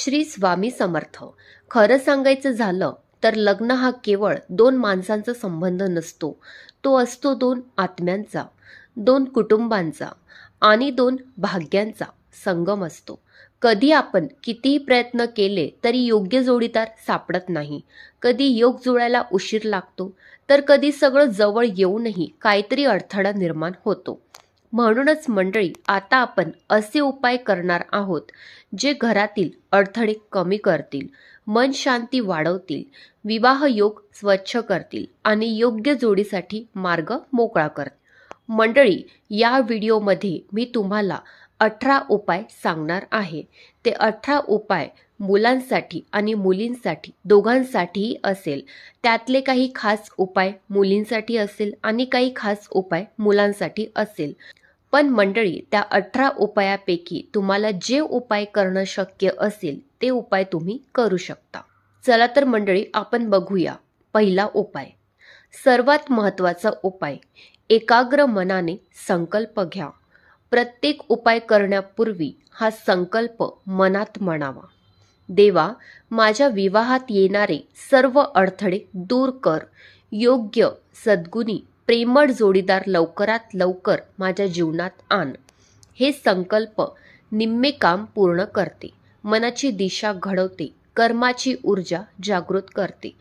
श्री स्वामी समर्थ. खरं सांगायचं झालं तर लग्न हा केवळ दोन माणसांचा संबंध नसतो. तो असतो दोन आत्म्यांचा दोन कुटुंबांचा आणि दोन भाग्यांचा संगम असतो. कधी आपण कितीही प्रयत्न केले तरी योग्य जोडीदार सापडत नाही. कधी योग जुळायला उशीर लागतो तर कधी सगळं जवळ येऊनही काहीतरी अडथळा निर्माण होतो. म्हणूनच मंडळी आता आपण असे उपाय करणार आहोत जे घरातील अडथळे कमी करतील मन शांती वाढवतील विवाह योग स्वच्छ करतील आणि योग्य जोडीसाठी मार्ग मोकळा करतील. मंडळी या व्हिडिओमध्ये मी तुम्हाला अठरा उपाय सांगणार आहे. ते अठरा उपाय मुलांसाठी आणि मुलींसाठी दोघांसाठीही असेल. त्यातले काही खास उपाय मुलींसाठी असेल आणि काही खास उपाय मुलांसाठी असेल. पण मंडळी त्या अठरा उपायापैकी तुम्हाला जे उपाय करणं शक्य असेल ते उपाय तुम्ही करू शकता. चला तर मंडळी आपण बघूया पहिला उपाय. सर्वात महत्त्वाचा उपाय एकाग्र मनाने संकल्प घ्या. प्रत्येक उपाय करण्यापूर्वी हा संकल्प मनात म्हणावा. देवा माझ्या विवाहात येणारे सर्व अडथळे दूर कर. योग्य सद्गुणी प्रेमळ जोडीदार लवकरात लवकर माझ्या जीवनात आण. हे संकल्प निम्मे काम पूर्ण करते. मनाची दिशा घडवते. कर्माची ऊर्जा जागृत करते.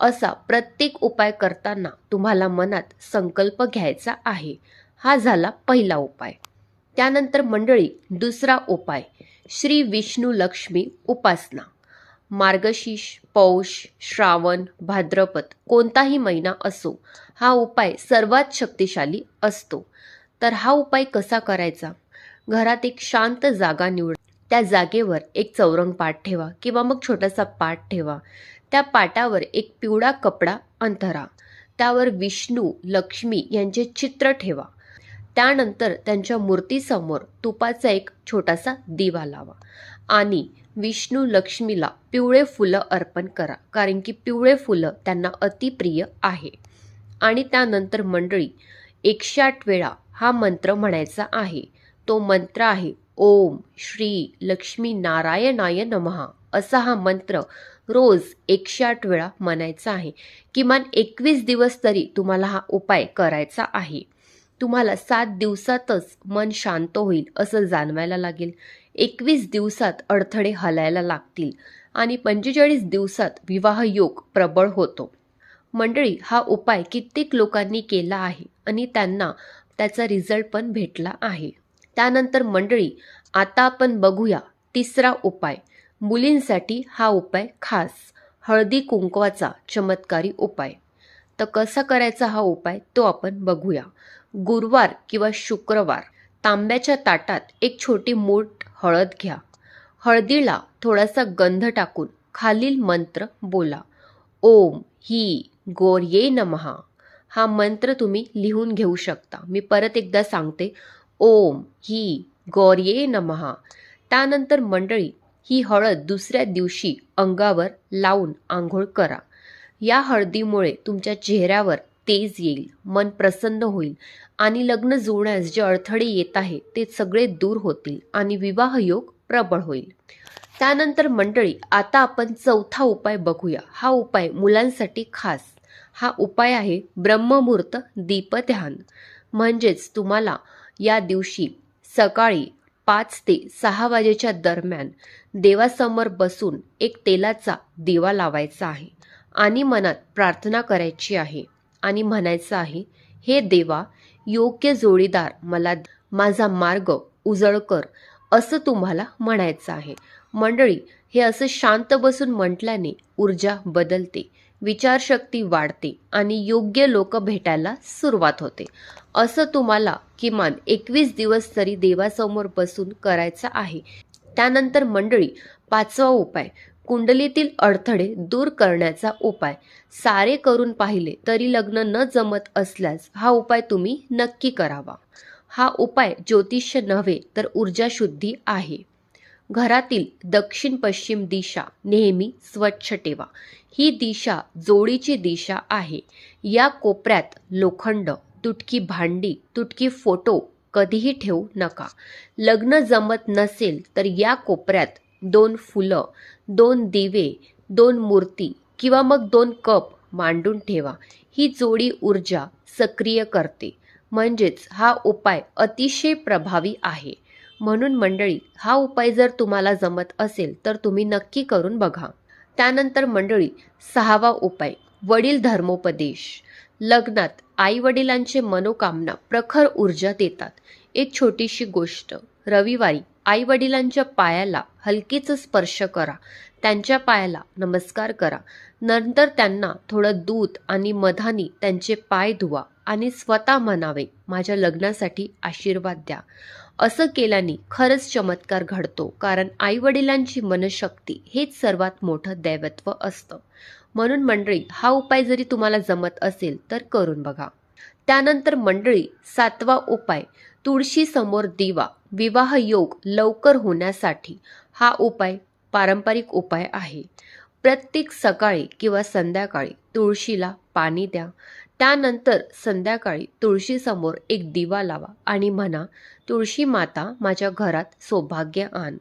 असा प्रत्येक उपाय करताना तुम्हाला मनात संकल्प घ्यायचा आहे. हा झाला पहिला उपाय. त्यानंतर मंडळी दुसरा उपाय. श्री विष्णू लक्ष्मी उपासना. मार्गशीर्ष पौष श्रावण भाद्रपद कोणताही महिना असो हा उपाय सर्वात शक्तिशाली असतो. तर हा उपाय कसा करायचा? घरात एक शांत जागा निवड त्या जागेवर एक चौरंग पाट ठेवा किंवा मग छोटासा पाट ठेवा. त्या पाटावर एक पिवळा कपडा अंथरा. त्यावर विष्णू लक्ष्मी यांचे चित्र ठेवा. त्यानंतर त्यांच्या मूर्तीसमोर तुपाचा एक छोटासा दिवा लावा. आणि विष्णू लक्ष्मीला पिवळे फुलं अर्पण करा कारण की पिवळे फुलं त्यांना अतिप्रिय आहे. आणि त्यानंतर मंडळी एकशे आठ वेळा हा मंत्र म्हणायचा आहे. तो मंत्र आहे ओम श्री लक्ष्मी नारायणाय नमहा असा हा मंत्र रोज एकशे आठ वेळा म्हणायचा आहे. किमान एकवीस दिवस तरी तुम्हाला हा उपाय करायचा आहे. तुम्हाला सात दिवसातच मन शांत होईल असं जाणवायला लागेल. एकवीस दिवसात अडथळे हलायला लागतील आणि पंचेचाळीस दिवसात विवाह योग प्रबळ होतो. मंडळी हा उपाय कित्येक लोकांनी केला आहे आणि त्यांना त्याचा रिझल्ट पण भेटला आहे. त्यानंतर मंडळी आता आपण बघूया तिसरा उपाय. मुलींसाठी हा उपाय खास हळदी कुंकवाचा चमत्कारी उपाय. तर कसा करायचा हा उपाय तो आपण बघूया. गुरुवार किंवा शुक्रवार. तांब्याच्या ताटात एक छोटी मूठ हळद घ्या. हळदीला थोडासा गंध टाकून खालील मंत्र बोला. ओम ही गोर्ये नमहा हा मंत्र तुम्ही लिहून घेऊ शकता. मी परत एकदा सांगते. ओम ही गौर्ये नमहा त्यानंतर मंडळी ही हळद दुसऱ्या दिवशी अंगावर लावून आंघोळ करा. या हळदीमुळे तुमच्या चेहऱ्यावर तेज येईल मन प्रसन्न होईल आणि लग्न जुळण्यास जे अडथळे येत आहे ते सगळे दूर होतील आणि विवाह योग प्रबळ होईल. त्यानंतर मंडळी आता आपण चौथा उपाय बघूया. हा उपाय मुलांसाठी खास. हा उपाय आहे ब्रह्ममुहूर्त दीपध्यान. म्हणजेच तुम्हाला या दिवशी सकाळी पाच ते सहा वाजेच्या दरम्यान देवासमोर बसून एक तेलाचा दिवा लावायचा आहे आणि मनात प्रार्थना करायची आहे. आणि म्हणायचं आहे हे देवा योग्य जोडीदार मला माझा मार्ग उजळ कर असं तुम्हाला म्हणायचं आहे. मंडळी हे असं शांत बसून म्हटल्याने ऊर्जा बदलते विचारशक्ती वाढते आणि योग्य लोक भेटायला सुरुवात होते. असं तुम्हाला किमान एकवीस दिवस तरी देवासमोर बसून करायचं आहे. त्यानंतर मंडळी पाचवा उपाय कुंडलीतील अडथळे दूर करण्याचा उपाय. सारे करून पाहिले तरी लग्न न जमत असल्यास हा उपाय तुम्ही नक्की करावा. हा उपाय ज्योतिष्य नव्हे तर ऊर्जा शुद्धी आहे. घरातील दक्षिण पश्चिम दिशा नेहमी स्वच्छ ठेवा. ही दिशा जोडीची दिशा आहे. या कोपऱ्यात लोखंड तुटकी भांडी तुटकी फोटो कधीही ठेवू नका. लग्न जमत नसेल तर या कोपऱ्यात दोन फुलं दोन दिवे दोन मूर्ती किंवा मग दोन कप मांडून ठेवा. ही जोडी ऊर्जा सक्रिय करते. म्हणजेच हा उपाय अतिशय प्रभावी आहे. म्हणून मंडळी हा उपाय जर तुम्हाला जमत असेल तर तुम्ही नक्की करून बघा. त्यानंतर मंडळी सहावा उपाय वडील धर्मोपदेश. लग्नात आई वडिलांचे मनोकामना प्रखर ऊर्जा देतात. एक छोटीशी गोष्ट रविवारी आई वडिलांच्या पायाला हलकीच स्पर्श करा. त्यांच्या पायाला नमस्कार करा. नंतर त्यांना थोडं दूध आणि मधानी त्यांचे पाय धुवा आणि स्वतः म्हणावे माझ्या लग्नासाठी आशीर्वाद द्या. असं केल्याने खरंच चमत्कार घडतो कारण आई वडिलांची मनशक्ती हेच सर्वात मोठं दैवत्व असतं. म्हणून मंडळी हा उपाय जरी तुम्हाला जमत असेल तर करून बघा. त्यानंतर मंडळी सातवा उपाय तुळशी समोर दिवा विवाह योग लवकर होण्यासाठी. हा उपाय पारंपरिक उपाय आहे. प्रत्येक सकाळी किंवा संध्याकाळी तुळशीला पाणी द्या. त्यानंतर संध्याकाळी तुळशीसमोर एक दिवा लावा आणि म्हणा तुळशी माता माझ्या घरात सौभाग्य आण.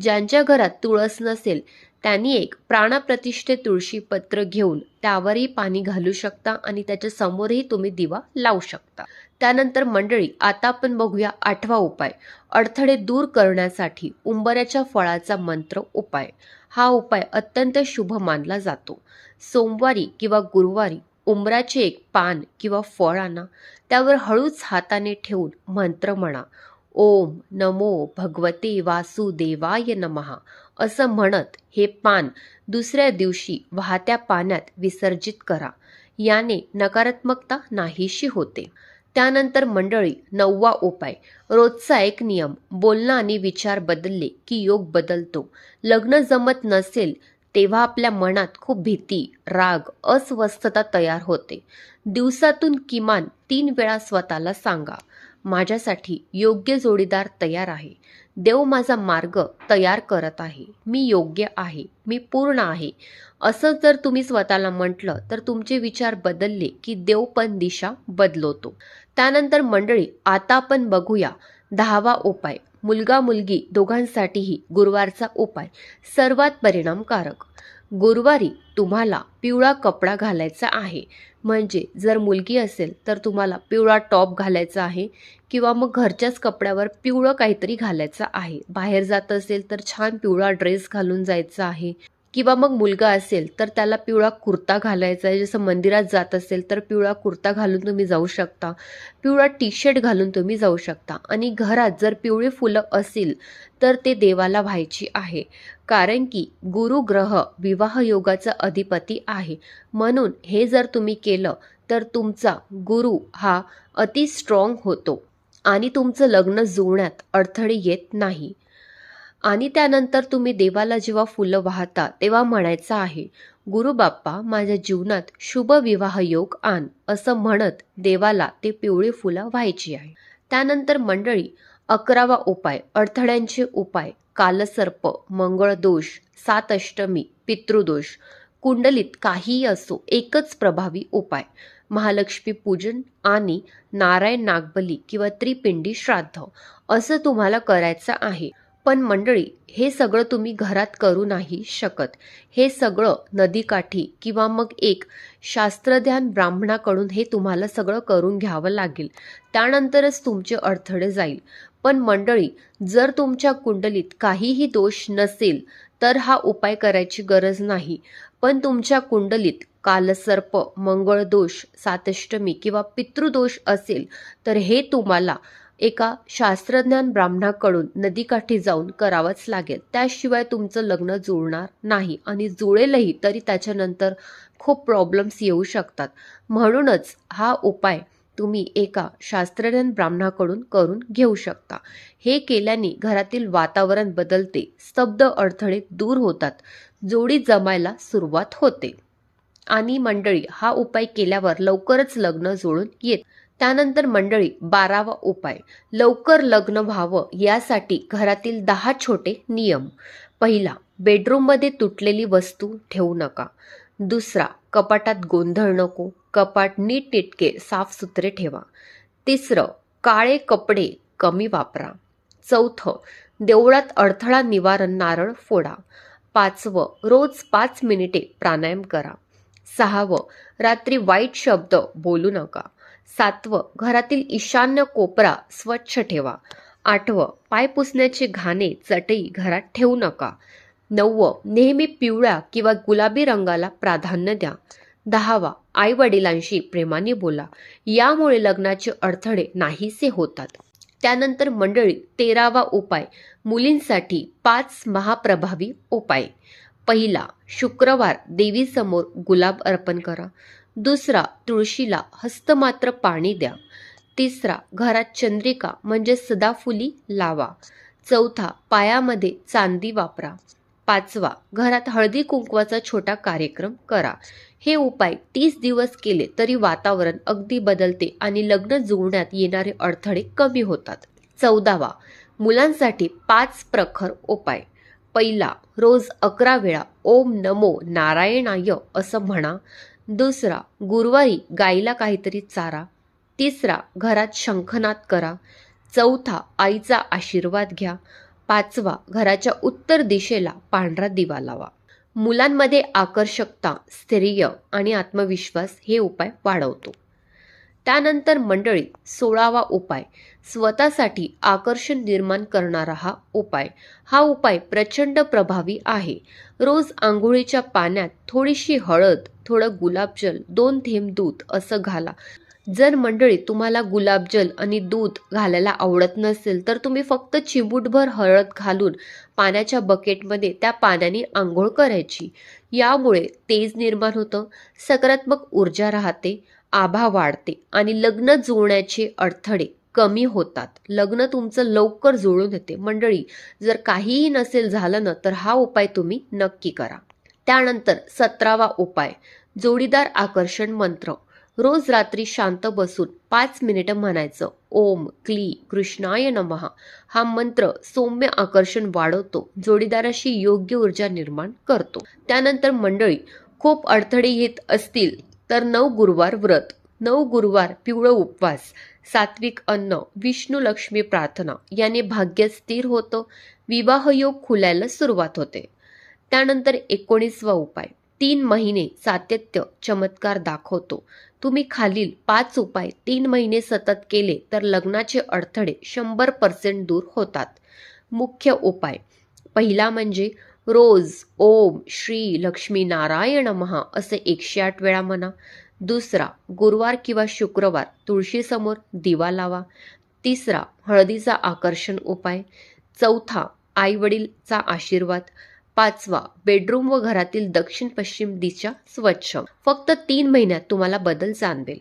ज्यांच्या घरात तुळस नसेल त्यांनी एक प्राणप्रतिष्ठे तुळशी पत्र घेऊन त्यावरही पाणी घालू शकता आणि त्याच्या समोरही तुम्ही दिवा लावू शकता. त्यानंतर मंडळी आता आपण बघूया आठवा उपाय. अडथळे दूर करण्यासाठी उंबऱ्याच्या फळाचा मंत्र उपाय. हा उपाय अत्यंत शुभ मानला जातो. सोमवारी किंवा गुरुवारी उंबराचे एक पान किंवा फळ आणा. त्यावर हळूच हाताने ठेवून मंत्र म्हणा. ओम नमो भगवते वासुदेवाय नमहा असं म्हणत हे पान दुसऱ्या दिवशी वाहत्या पाण्यात विसर्जित करा. याने नकारात्मकता नाहीशी होते. त्यानंतर मंडळी नववा उपाय. रोजचा एक नियम बोलणं आणि विचार बदलले की योग बदलतो. लग्न जमत नसेल तेव्हा आपल्या मनात खूप भीती राग अस्वस्थता तयार होते. दिवसातून किमान तीन वेळा स्वतःला सांगा. माझ्यासाठी योग्य जोडीदार तयार आहे. देव माझा मार्ग तयार करत आहे. मी योग्य आहे. मी पूर्ण आहे. असं जर तुम्ही स्वतःला म्हटलं तर तुमचे विचार बदलले की देव पण दिशा बदलवतो. त्यानंतर मंडळी आता आपण बघूया दहावा उपाय. मुलगा मुलगी दोघांसाठीही गुरुवारचा उपाय. सर्वात परिणामकारक. गुरुवारी तुम्हाला पिवळा कपडा घालायचा आहे. म्हणजे जर मुलगी असेल तर तुम्हाला पिवळा टॉप घालायचा आहे किंवा मग घरच्याच कपड्यावर पिवळं काहीतरी घालायचं आहे. बाहेर जात असेल तर छान पिवळा ड्रेस घालून जायचा आहे. किंवा मग मुलगा असेल तर त्याला पिवळा कुर्ता घालायचा आहे. जसं मंदिरात जात असेल तर पिवळा कुर्ता घालून तुम्ही जाऊ शकता. पिवळा टी शर्ट घालून तुम्ही जाऊ शकता. आणि घरात जर पिवळी फुलं असतील तर ते देवाला व्हायची आहे. कारण की गुरु ग्रह विवाह योगाचा अधिपती आहे. म्हणून हे जर तुम्ही केलं तर तुमचा गुरु हा अति स्ट्रॉंग होतो. आणि तुमचं लग्न जुळण्यात अडथळे येत नाही. आणि त्यानंतर तुम्ही देवाला जेव्हा फुलं वाहता तेव्हा म्हणायचं आहे गुरु बाप्पा माझ्या जीवनात शुभ विवाह योग आण असं म्हणत देवाला ते पिवळी फुलं व्हायची आहे. त्यानंतर मंडळी अकरावा उपाय अडथळ्यांचे उपाय कालसर्प मंगळदोष सात अष्टमी पितृदोष कुंडलीत काहीही असो एकच प्रभावी उपाय महालक्ष्मी पूजन आणि नारायण नागबली किंवा त्रिपिंडी श्राद्ध असं तुम्हाला करायचं आहे. पण मंडळी हे सगळं तुम्ही घरात करू नाही शकत. हे सगळं नदीकाठी किंवा मग एक शास्त्रज्ञान ब्राह्मणाकडून हे तुम्हाला सगळं करून घ्यावं लागेल. त्यानंतरच तुमचे अडथळे जाईल. पण मंडळी जर तुमच्या कुंडलीत काहीही दोष नसेल तर हा उपाय करायची गरज नाही. पण तुमच्या कुंडलीत कालसर्प मंगळदोष सातष्टमी किंवा पितृदोष असेल तर हे तुम्हाला एका शास्त्रज्ञान ब्राह्मणाकडून नदीकाठी जाऊन करावंच लागेल. त्याशिवाय तुमचं लग्न जुळणार नाही आणि जुळेलही तरी त्याच्यानंतर खूप प्रॉब्लेम्स येऊ शकतात. म्हणूनच हा उपाय तुम्ही एका शास्त्रज्ञान ब्राह्मणाकडून करून घेऊ शकता. हे केल्याने घरातील वातावरण बदलते स्तब्ध अडथळे दूर होतात जोडी जमायला सुरुवात होते. आणि मंडळी हा उपाय केल्यावर लवकरच लग्न जुळून येत त्यानंतर मंडळी बारावा उपाय. लवकर लग्न व्हावं यासाठी घरातील दहा छोटे नियम. पहिला बेडरूममध्ये तुटलेली वस्तू ठेवू नका. दुसरा कपाटात गोंधळ नको. कपाट नीटनेटके साफसुथरे ठेवा. तिसरं काळे कपडे कमी वापरा. चौथं देवळात अडथळा निवारण नारळ फोडा. पाचवं रोज पाच मिनिटे प्राणायाम करा. सहावं रात्री वाईट शब्द बोलू नका. सातवं घरातील ईशान्य कोपरा स्वच्छ ठेवा. आठवं पाय पुसण्याचे घाणे चटई घरात ठेवू नका. नववं नेहमी पिवळ्या किंवा गुलाबी रंगाला प्राधान्य द्या. दहावा आई वडिलांशी प्रेमाने बोला. यामुळे लग्नाचे अडथळे नाहीसे होतात. त्यानंतर मंडळी तेरावा उपाय मुलींसाठी पाच महाप्रभावी उपाय. पहिला शुक्रवार देवीसमोर गुलाब अर्पण करा. दुसरा तुळशीला हस्तमात्र पाणी द्या. तिसरा घरात चंद्रिका म्हणजे सदाफुली लावा. चौथा पायामध्ये चांदी वापरा. पाचवा घरात हळदी कुंकवाचा छोटा कार्यक्रम करा. हे उपाय तीस दिवस केले तरी वातावरण अगदी बदलते आणि लग्न जुळण्यात येणारे अडथळे कमी होतात. चौदावा मुलांसाठी पाच प्रखर उपाय. पहिला रोज अकरा वेळा ओम नमो नारायणाय असं म्हणा. दुसरा गुरुवारी गाईला काहीतरी चारा. तिसरा घरात शंखनाद करा. चौथा आईचा आशीर्वाद घ्या. पाचवा घराच्या उत्तर दिशेला पांढरा दिवा लावा. मुलांमध्ये आकर्षकता स्थैर्य आणि आत्मविश्वास हे उपाय वाढवतो. त्यानंतर मंडळी सोळावा उपाय. स्वतःसाठी आकर्षण निर्माण करणारा हा उपाय. हा उपाय प्रचंड प्रभावी आहे. रोज आंघोळीच्या पाण्यात थोडीशी हळद थोडं गुलाबजल दोन थेंब दूध असं घाला. जर मंडळी तुम्हाला गुलाबजल आणि दूध घालायला आवडत नसेल तर तुम्ही फक्त चिमूटभर हळद घालून पाण्याच्या बकेटमध्ये त्या पाण्याने आंघोळ करायची. यामुळे तेज निर्माण होतं सकारात्मक ऊर्जा राहते आभा वाढते आणि लग्न जुळण्याचे अडथळे कमी होतात. लग्न तुमचं लवकर जुळून येते. मंडळी जर काहीही नसेल झालं ना तर हा उपाय तुम्ही नक्की करा. त्यानंतर सतरावा उपाय जोडीदार आकर्षण मंत्र. रोज रात्री शांत बसून पाच मिनिटं म्हणायचं ओम क्ली कृष्णाय नमहा हा मंत्र सौम्य आकर्षण वाढवतो जोडीदाराशी योग्य ऊर्जा निर्माण करतो. त्यानंतर मंडळी खूप अडथळे येत असतील तर नऊ गुरुवार व्रत नऊ गुरुवार पिवळं उपवास सात्विक अन्न विष्णू लक्ष्मी प्रार्थना याने भाग्य स्थिर होतं विवाहयोग खुलायला सुरुवात होते. त्यानंतर एकोणीसवा उपाय तीन महिने सातत्य चमत्कार दाखवतो. तुम्ही खालील पाच उपाय तीन महिने सतत केले तर लग्नाचे अडथळे शंभर पर्सेंट दूर होतात. मुख्य उपाय पहिला म्हणजे रोज ओम श्री लक्ष्मी नारायण महा असे एकशे आठ वेळा म्हणा. दुसरा गुरुवार किंवा शुक्रवार तुळशीसमोर दिवा लावा. तिसरा हळदीचा आकर्षण उपाय. चौथा आईवडीलचा आशीर्वाद. पाचवा बेडरूम व घरातील दक्षिण पश्चिम दिशा स्वच्छ. फक्त तीन महिन्यात तुम्हाला बदल जाणवेल.